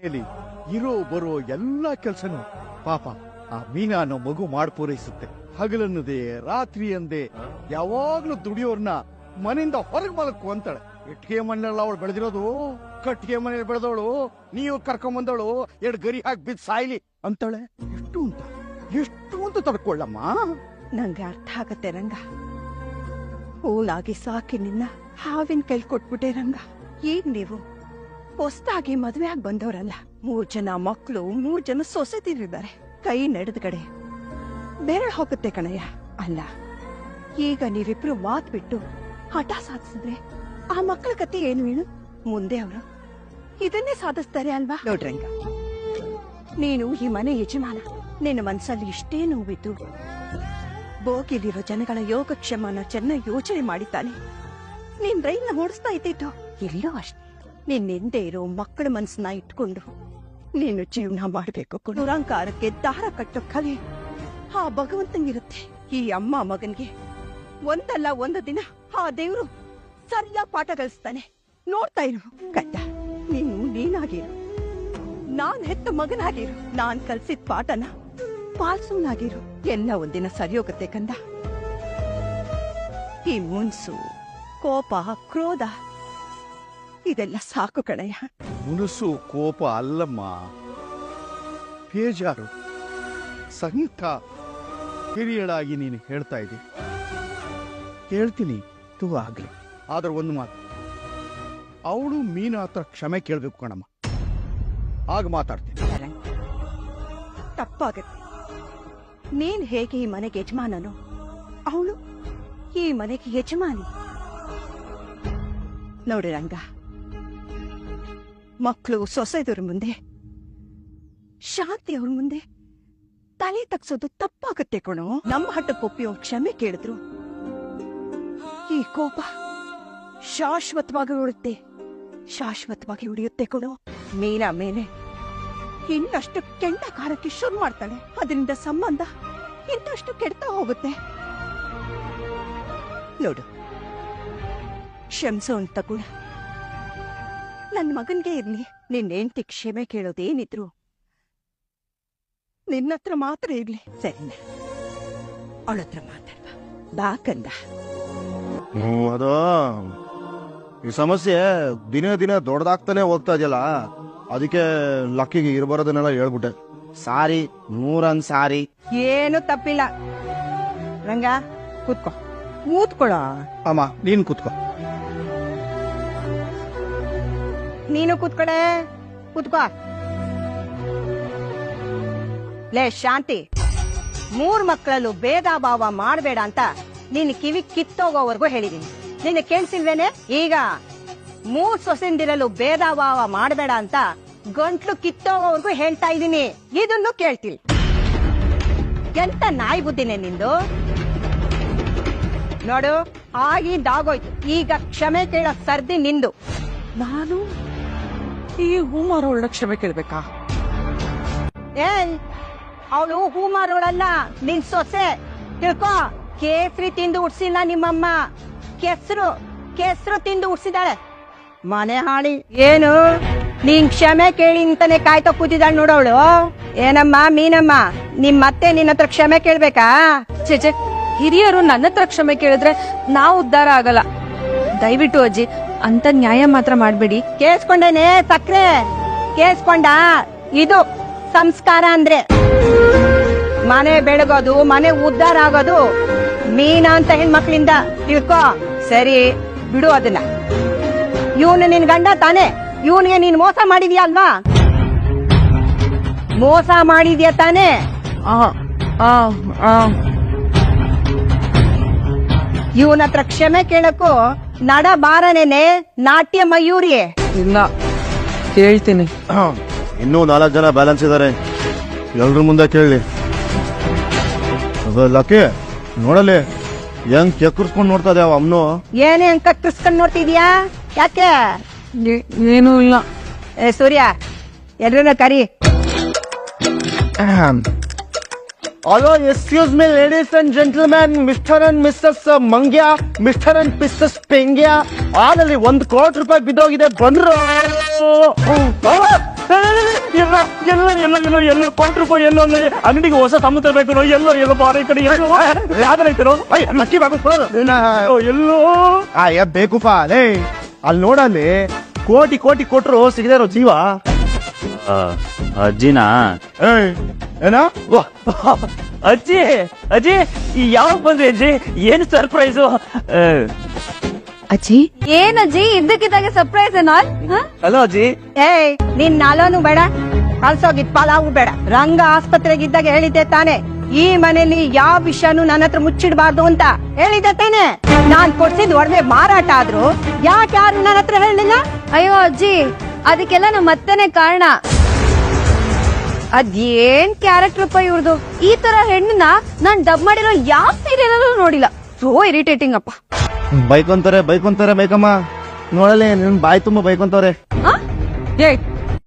ಮನೆಯಲ್ಲಿ ಇರೋ ಬರೋ ಎಲ್ಲಾ ಕೆಲಸನು ಪಾಪ ಆ ಮೀನಾ ಅನ್ನೋ ಮಗು ಮಾಡಿ ಪೂರೈಸುತ್ತೆ ಹಗಲನ್ನದೇ ರಾತ್ರಿ ಅಂದೇ ಯಾವಾಗ್ಲೂ ದುಡಿಯೋರ್ನ ಮನೆಯಿಂದ ಹೊರಗೆ ಮಲಕ್ಕು ಅಂತಾಳೆ. ಇಟ್ಗೆ ಮನೆಯಲ್ಲ ಅವಳು ಬೆಳೆದಿರೋದು, ಕಟ್ಟಿಗೆ ಮನೇಲಿ ಬೆಳೆದವಳು, ನೀವು ಕರ್ಕೊಂಡ್ ಬಂದವಳು ಎರಡು ಗರಿ ಹಾಕಿ ಬಿದ್ದು ಸಾಯ್ಲಿ ಅಂತಾಳೆ. ಎಷ್ಟು ಅಂತ ಎಷ್ಟು ಅಂತ ತಡ್ಕೊಳ್ಳಮ್ಮ. ನಂಗೆ ಅರ್ಥ ಆಗತ್ತೆ ರಂಗ. ಹೂಳಾಗಿ ಸಾಕಿ ನಿನ್ನ ಹಾವಿನ ಕೈಲಿ ಕೊಟ್ಬಿಟ್ಟೆ ರಂಗ. ಈಗ ನೀವು? ಹೊಸ್ದಾಗಿ ಮದ್ವೆ ಆಗಿ ಬಂದವರಲ್ಲ. ಮೂರ್ ಜನ ಮಕ್ಕಳು ಮೂರ್ ಜನ ಸೊಸೆತಿರಿದ್ದಾರೆ ಕೈ ನಡೆದ ಕಡೆ. ಬೆರಳು ಹೋಗುತ್ತೆ ಕಣಯ್ಯ. ಅಲ್ಲ ಈಗ ನೀವಿಬ್ರು ಮಾತ್ ಬಿಟ್ಟು ಹಠ ಸಾಧಿಸಿದ್ರೆ ಆ ಮಕ್ಕಳ ಕತೆ ಏನು ಹೇಳು? ಮುಂದೆ ಅವರು. ಇದನ್ನೇ ಸಾಧಿಸ್ತಾರೆ ಅಲ್ವಾ? ನೋಡ್ರಂಗ ನೀನು ಈ ಮನೆ ಯಜಮಾನ. ನಿನ್ನ ಮನ್ಸಲ್ಲಿ ಇಷ್ಟೇ ನೋವಿದ್ದು. ಬೋಗಿಲಿರೋ ಜನಗಳ ಯೋಗಕ್ಷೇಮನ ಚೆನ್ನಾಗಿ ಯೋಚನೆ ಮಾಡಿದ್ದಾನೆ. ನೀನ್ ರೈಲ್ನ ಓಡಿಸ್ತಾ ಇದ್ದಿದ್ದು. ಎಲ್ಲೋ ಅಷ್ಟೇ. ನಿನ್ ಹಿಂದೆ ಇರೋ ಮಕ್ಕಳ ಮನಸ್ಸನ್ನ ಇಟ್ಕೊಂಡು ನೀನು ಜೀವನ ಮಾಡಬೇಕು ದುರಂಕಾರಕ್ಕೆ ದಾರ ಕಟ್ಟೋ ಕಲೆ ಆ ಭಗವಂತಂಗಿರುತ್ತೆ ಈ ಅಮ್ಮ ಮಗನ್ಗೆ ಒಂದಲ್ಲ ಒಂದು ದಿನ ಆ ದೇವ್ರು ಸರಿಯಾಗಿ ಪಾಠ ಕಲಿಸ್ತಾನೆ. ನೋಡ್ತಾ ಇರು. ಕಟ್ಟ. ನೀನು ನೀನಾಗಿರು. ನಾನ್ ಹೆತ್ತ ಮಗನಾಗಿರು. ನಾನ್ ಕಲ್ಸಿದ ಪಾಠನ ಪಾಲ್ಸುನಾಗಿರು. ಎಲ್ಲ ಒಂದಿನ ಸರಿಯೋಗತ್ತೆ ಕಂದ. ಈ ಮುನ್ಸು, ಕೋಪ, ಕ್ರೋಧ ಇದೆಲ್ಲ ಸಾಕು ಕಣಯ್ಯ. ಮುನುಸು ಕೋಪ ಅಲ್ಲಮ್ಮ. ಬೇಜಾರು ಸಂಗೀತ ಹಿರಿಯಳಾಗಿ ನೀನು ಹೇಳ್ತಾ ಇದ್ದಿ. ಹೇಳ್ತೀನಿ ತೂ ಆಗ್ಲಿ. ಆದ್ರೆ ಒಂದು ಮಾತು. ಅವಳು ಮೀನು ಹತ್ರ ಕ್ಷಮೆ ಕೇಳಬೇಕು ಕಣಮ್ಮ. ಆಗ ಮಾತಾಡ್ತೀನಿ. ತಪ್ಪಾಗತ್ತೆ. ನೀನ್ ಹೇಗೆ ಈ ಮನೆಗೆ ಯಜಮಾನನು? ಅವಳು ಈ ಮನೆಗೆ ಯಜಮಾನಿ. ನೋಡಿ ರಂಗ. ಮಕ್ಕಳು ಸೊಸೆದವ್ರ ಮುಂದೆ, ಶಾಂತಿ ಅವ್ರ ಮುಂದೆ ತಲೆ ತಗ್ಸೋದು ತಪ್ಪಾಗುತ್ತೆ ಕಣೋ. ನಮ್ಮ ಹಠಕ್ಕೊಪ್ಪಿ ಅವ್ರು ಕ್ಷಮೆ ಕೇಳಿದ್ರು. ಈ ಕೋಪ ಶಾಶ್ವತವಾಗಿ ಉಳುತ್ತೆ, ಶಾಶ್ವತವಾಗಿ ಉಳಿಯುತ್ತೆ ಕಣೋ. ಮೀನಾ ಮೇಲೆ ಇನ್ನಷ್ಟು ಕೆಂಡ ಕಾರಕ್ಕೆ ಶುರು ಮಾಡ್ತಾಳೆ. ಅದರಿಂದ ಸಂಬಂಧ ಇನ್ನಷ್ಟು ಕೆಡ್ತಾ ಹೋಗುತ್ತೆ. ನೋಡು ಕ್ಷಮಿಸೋ ಅಂತ ಗುಣ ನನ್ನ ಮಗನ್ಗೆ ಇರ್ಲಿ. ನಿನ್ನ ಹೆಂಡತಿ ಕ್ಷಮೆ ಕೇಳೋದೇನಿದ್ರು ನಿನ್ನ ಹತ್ರ ಮಾತ್ರ ಇರ್ಲಿ. ಸರಿ ಅವಳತ್ರ ಮಾತ್ರ ಮಾತಾಡ್ಬ. ಬಾ ಕಂದ. ಹ್ಮ್ ಅದು. ಈ ಸಮಸ್ಯೆ ದಿನ ದಿನ ದೊಡ್ಡದಾಗ್ತಾನೆ ಹೋಗ್ತಾ ಇದೆಯಲ್ಲ ಅದಕ್ಕೆ ಲಕ್ಕಿಗೆ ಇರಬಾರದನ್ನೆಲ್ಲ ಹೇಳ್ಬಿಟ್ಟೆ. ಸಾರಿ ನೂರನ್ ಸಾರಿ. ಏನು ತಪ್ಪಿಲ್ಲ. ರಂಗ ಕೂತ್ಕೋ. ಕೂತ್ಕೊಳ್ಳ. ಅಮ್ಮ ನೀನ್ ಕೂತ್ಕೋ. ನೀನು ಕೂತ್ಕಡೆ? ಕೂತ್ಕೋ. ಲೇ, ಶಾಂತಿ. ಮೂರ್ ಮಕ್ಕಳಲ್ಲೂ ಭೇದ ಭಾವ ಮಾಡಬೇಡ ಅಂತ ನಿನ್ನ ಕಿವಿ ಕಿತ್ತೋಗೋವರೆಗೂ ಹೇಳಿದೀನಿ. ನಿನ್ನ ಕೇಳಿಸಿಲ್ವೇನೆ? ಈಗ ಮೂರ್ ಸೊಸೆಂದಿರಲು ಭೇದ ಭಾವ ಮಾಡಬೇಡ ಅಂತ ಗಂಟ್ಲು ಕಿತ್ತೋಗೋವರೆಗೂ ಹೇಳ್ತಾ ಇದ್ದೀನಿ ಇದನ್ನು ಕೇಳ್ತಿಲ್. ಎಂತ ನಾಯಿ ಬುದ್ಧಿನೇ ನಿಂದು? ನೋಡು ಆಗಿಂದಾಗೋಯ್ತು ಈಗ ಕ್ಷಮೆ ಕೇಳೋ ಸರ್ದಿ ನಿಂದು. ನಾನು ಈ ಹೂ ಮಾರೋಳ ಕ್ಷಮೆ ಕೇಳ್ಬೇಕಾ? ಏಯ್ ಅವಳು ಹೂ ಮಾರೋಳಲ್ಲ ನಿನ್ ಸೊಸೆ. ತಿಳ್ಕೊ ಕೇಸರಿ ತಿಂದು ಉಡ್ಸಿಲ್ಲ ನಿಮ್ಮಮ್ಮ. ಕೆಸರು ಕೆಸರು ತಿಂದು ಉಡ್ಸಿದಾಳೆ ಮನೆ ಹಾಳಿ. ಏನು? ನೀನ್ ಕ್ಷಮೆ ಕೇಳಿ ಅಂತಾನೆ ಕಾಯ್ತಾ ಕೂತಿದ್ದಾಳೆ ನೋಡವಳು ಏನಮ್ಮ ಮೀನಮ್ಮ ನಿಮ್ ಮತ್ತೆ ನಿನ್ನ ಹತ್ರ ಕ್ಷಮೆ ಕೇಳ್ಬೇಕಾ? ಚೇಚೆ ಹಿರಿಯರು ನನ್ನ ಹತ್ರ ಕ್ಷಮೆ ಕೇಳಿದ್ರೆ ನಾವು ಉದ್ಧಾರ ಆಗಲ್ಲ. ದಯವಿಟ್ಟು ಅಜ್ಜಿ ಅಂತ ನ್ಯಾಯ ಮಾತ್ರ ಮಾಡಬೇಡಿ. ಕೇಳಿಸ್ಕೊಂಡೇನೆ, ಸಕ್ರೆ? ಕೇಳಿಸ್ಕೊಂಡ? ಇದು ಸಂಸ್ಕಾರ ಅಂದ್ರೆ. ಮನೆ ಬೆಳಗೋದು, ಮನೆ ಉದ್ದಾರ ಆಗೋದು, ಮೀನ ಅಂತ ಹೆಣ್ಮಕ್ಳಿಂದ. ತಿಳ್ಕೊ? ಸರಿ, ಬಿಡು ಅದನ್ನ. ಇವನು ನಿನ್ ಗಂಡ ತಾನೆ. ಇವನಿಗೆ ನೀನ್ ಮೋಸ ಮಾಡಿದ್ಯಾ ಅಲ್ವಾ? ಮೋಸ ಮಾಡಿದ್ಯಾ ತಾನೆ? ಇವನ ಹತ್ರ ಕ್ಷಮೆ ಕೇಳಕ್ಕೂ ನಡ ಬಾರನೇನೆ ನಾಟ್ಯ ಮಯೂರಿ ಇಲ್ಲ ಕೇಳ್ತೀನಿ. ಇನ್ನೂ ನಾಲ್ಕು ಜನ ಬ್ಯಾಲೆನ್ಸ್ ಇದಾರೆ. ಎಲ್ರ ಮುಂದೆ ಕೇಳಿ. ಲಕ್ಕಿ ನೋಡಲಿ ಹೆಂಗ್ ಕೆಕ್ಕರ್ಸ್ಕೊಂಡ್ ನೋಡ್ತಾ ಇದಾವ ಅಮ್ಮನು ಏನೇ ಹೆಂಗ್ ಕಕ್ಕರ್ಸ್ಕೊಂಡ್ ನೋಡ್ತಿದ್ಯಾ? ಯಾಕೆ? ಏ- ಏನೂ ಇಲ್ಲ. ಏ ಸೂರ್ಯ ಎಲ್ರನ್ನ ಕರಿ. Hello excuse me ladies and gentleman mister and missus Mangya mister and missus Pengya ಆದಲ್ಲಿ ಒಂದು ಕೋಟಿ ರೂಪಾಯಿ ಬಿದ್ದೋಗಿದೆ ಬಂದ್ರು. ಎಲ್ಲ ಎಲ್ಲ ಎಲ್ಲ ಎಲ್ಲ ಎಲ್ಲ ಕೋಟಿ ರೂಪಾಯಿ ಎಲ್ಲೋ ಅಂದ್ರೆ ಅಂಗಡಿಗೆ ಹೊಸ ಸಮುದ್ರ ಬೇಕು ನಾವು ಎಲ್ಲೋ ಎಲ್ಲೋ ಬಾರಿ ಕಡೆ ಎಲ್ಲೋ ಯಾವ್ದಾರೈತಿರೋ ಲಕ್ಕಿ ಬಾಬು ಎಲ್ಲೋ. ಆ ಬೇಕು ಬೇಕುಪ್ಪ ಲೇ. ಅಲ್ಲಿ ನೋಡಲ್ಲಿ ಕೋಟಿ ಕೋಟಿ ಕೊಟ್ಟರು ಸಿಗದೇ ಇರೋ ಜೀವ. ಅಜ್ಜಿನಾ? ಏನ? ಅಜ್ಜಿ ಅಜ್ಜಿ ಯಾವಾಗ ಬಂದ್ರಿ ಅಜ್ಜಿ? ಏನ್ ಸರ್ಪ್ರೈಸ್? ಅಜ್ಜಿ? ಏನಜ್ಜಿ ಇದ್ದಕ್ಕಿದ್ದಾಗೆ ಸರ್ಪ್ರೈಸ್ ನಾಲ್ ಹಲೋ ಅಜ್ಜಿ. ಏಯ್ ನಿನ್ ನಾಲೋನು ಬೇಡ ಕಳ್ಸೋಗಿದ್ ಪಲಾವು ಬೇಡ. ರಂಗ ಆಸ್ಪತ್ರೆಗೆ ಇದ್ದಾಗ ಹೇಳಿದ್ದೆ ತಾನೆ ಈ ಮನೇಲಿ ಯಾವ ವಿಷಯನು ನನ್ನ ಹತ್ರ ಮುಚ್ಚಿಡಬಾರ್ದು ಅಂತ ಹೇಳಿದ್ದೆ ತಾನೆ. ನಾನ್ ಕೊಡ್ಸಿದ್ ಒಡವೆ ಮಾರಾಟ ಆದ್ರು ಯಾಕೆ ಯಾರು ನನ್ನ ಹತ್ರ ಹೇಳಿಲ್ಲ? ಅಯ್ಯೋ ಅಜ್ಜಿ ಅದಕ್ಕೆಲ್ಲ ನಮ್ಮ ಅತ್ತೆನೇ ಕಾರಣ. ಅದೇನ್ ಕ್ಯಾರೆಕ್ಟರ್ ಅಪ್ಪ ಇವ್ರದು? ಈ ತರ ಹೆಣ್ಣನ್ನ ನಾನ್ ಡಬ್ ಮಾಡಿರೋ ಯಾವ ಸೀರಿಯಲ್ ಅಲ್ಲೂ ನೋಡಿಲ್ಲ. ಸೋ ಇರಿಟೇಟಿಂಗ್ ಅಪ್ಪ. ಬೈಕೊಂತಾರೆ ಬೈಕೊಂತಾರೆ ಬೈಕಮ್ಮ ನೋಡಲೇ ನಿನ್ ಬಾಯಿ ತುಂಬಾ ಬೈಕೊಂತವ್ರೆ? ಏಯ್